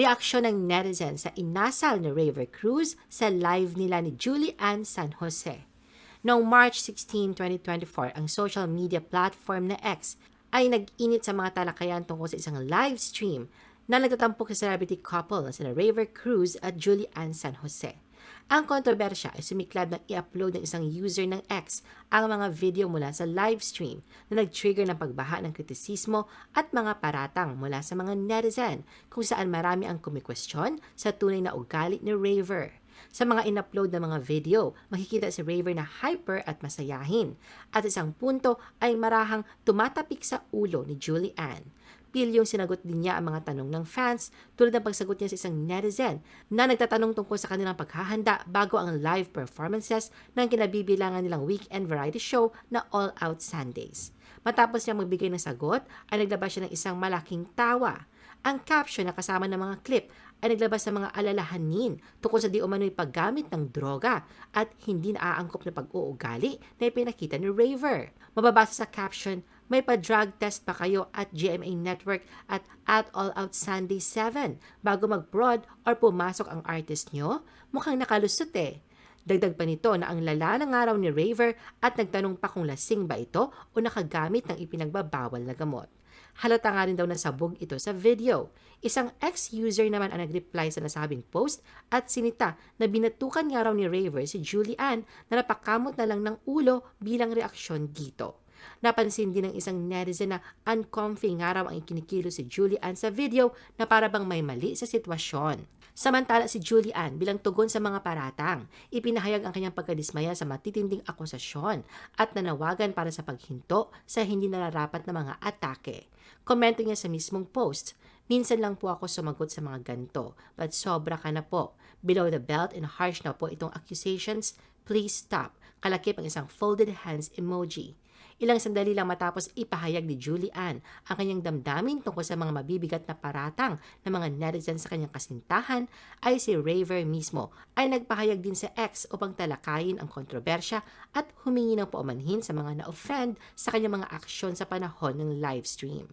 Reaksyon ng netizen sa inasal ni Raver Cruz sa live nila ni Julie Ann San Jose. Noong March 16, 2024, ang social media platform na X ay nag-init sa mga talakayan tungkol sa isang live stream na nagtatampok sa celebrity couple na sina Raver Cruz at Julie Ann San Jose. Ang kontrobersya ay sumiklab ng i-upload ng isang user ng X ang mga video mula sa live stream na nag-trigger ng pagbaha ng kritisismo at mga paratang mula sa mga netizen kung saan marami ang kumikwestiyon sa tunay na ugali ni Raver. Sa mga in-upload na mga video, makikita si Raver na hyper at masayahin. At isang punto ay marahang tumatapik sa ulo ni Julie Ann. Pilyong sinagot din niya ang mga tanong ng fans tulad ng pagsagot niya sa isang netizen na nagtatanong tungkol sa kanilang paghahanda bago ang live performances ng kinabibilangan nilang weekend variety show na All Out Sundays. Matapos niya magbigay ng sagot, ay naglabas siya ng isang malaking tawa. Ang caption na kasama ng mga clip ay naglabas ng mga alalahanin tungkol sa di umano'y paggamit ng droga at hindi naaangkop na pag-uugali na ipinakita ni Raver. Mababasa sa caption, may pa-drug test pa kayo at GMA Network at at All Out Sunday 7 bago mag-broad or pumasok ang artist nyo? Mukhang nakalusot eh. Dagdag pa nito na ang lala ng araw ni Raver at nagtanong pa kung lasing ba ito o nakagamit ng ipinagbabawal na gamot. Halata nga rin daw nasabog ito sa video. Isang ex-user naman ang nag-reply sa nasabing post at sinita na binatukan nga raw ni Raver si Julie Ann na napakamot na lang ng ulo bilang reaksyon dito. Napansin din ng isang netizen na uncomfy nga raw ang ikinikilo si Julie Ann sa video na para bang may mali sa sitwasyon. Samantala si Julie Ann bilang tugon sa mga paratang, ipinahayag ang kanyang pagkadismaya sa matitinding akusasyon at nanawagan para sa paghinto sa hindi nararapat na mga atake. Komento niya sa mismong post, Minsan lang po ako sumagot sa mga ganto, but sobra ka na po. Below the belt and harsh na po itong accusations, please stop. Kalakip ang isang folded hands emoji. Ilang sandali lang matapos ipahayag ni Julie Ann ang kanyang damdamin tungkol sa mga mabibigat na paratang ng mga netizen sa kanyang kasintahan ay si Raver mismo ay nagpahayag din sa ex upang talakayin ang kontrobersya at humingi ng paumanhin sa mga na-offend sa kanyang mga aksyon sa panahon ng live stream.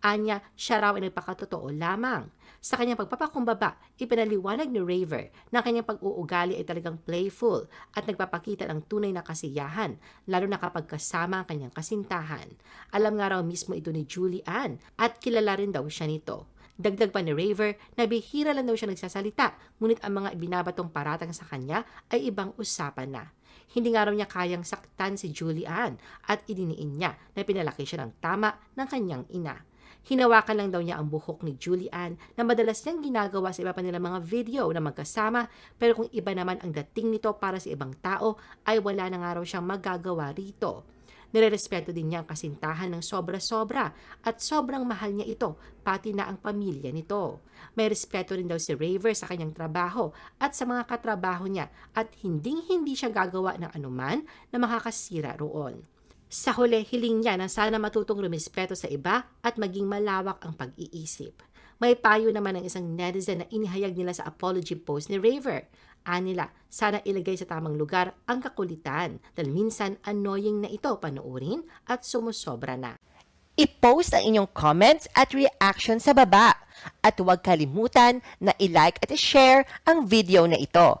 Anya, siya raw ay nagpakatotoo lamang. Sa kanyang pagpapakumbaba, ipinaliwanag ni Raver na kanyang pag-uugali ay talagang playful at nagpapakita ng tunay na kasiyahan, lalo na kapag kasama ang kanyang kasintahan. Alam nga raw mismo ito ni Julie Ann at kilala rin daw siya nito. Dagdag pa ni Raver na bihira lang daw siya nagsasalita, ngunit ang mga ibinabatong paratang sa kanya ay ibang usapan na. Hindi nga raw niya kayang saktan si Julie Ann at idiniin niya na pinalaki siya ng tama ng kanyang ina. Hinawakan lang daw niya ang buhok ni Julie Ann na madalas niyang ginagawa sa iba pa nilang mga video na magkasama pero kung iba naman ang dating nito para sa ibang tao ay wala na nga raw siyang magagawa rito. Nirerespeto din niya ang kasintahan ng sobra-sobra at sobrang mahal niya ito, pati na ang pamilya nito. May respeto rin daw si Raver sa kanyang trabaho at sa mga katrabaho niya at hinding-hindi siya gagawa ng anuman na makakasira roon. Sa huli, hiling niya na sana matutong rumispeto sa iba at maging malawak ang pag-iisip. May payo naman ng isang netizen na inihayag nila sa apology post ni Raver. Anila, sana ilagay sa tamang lugar ang kakulitan dahil minsan annoying na ito panoorin at sumusobra na. I-post ang inyong comments at reaction sa baba. At huwag kalimutan na i-like at i-share ang video na ito.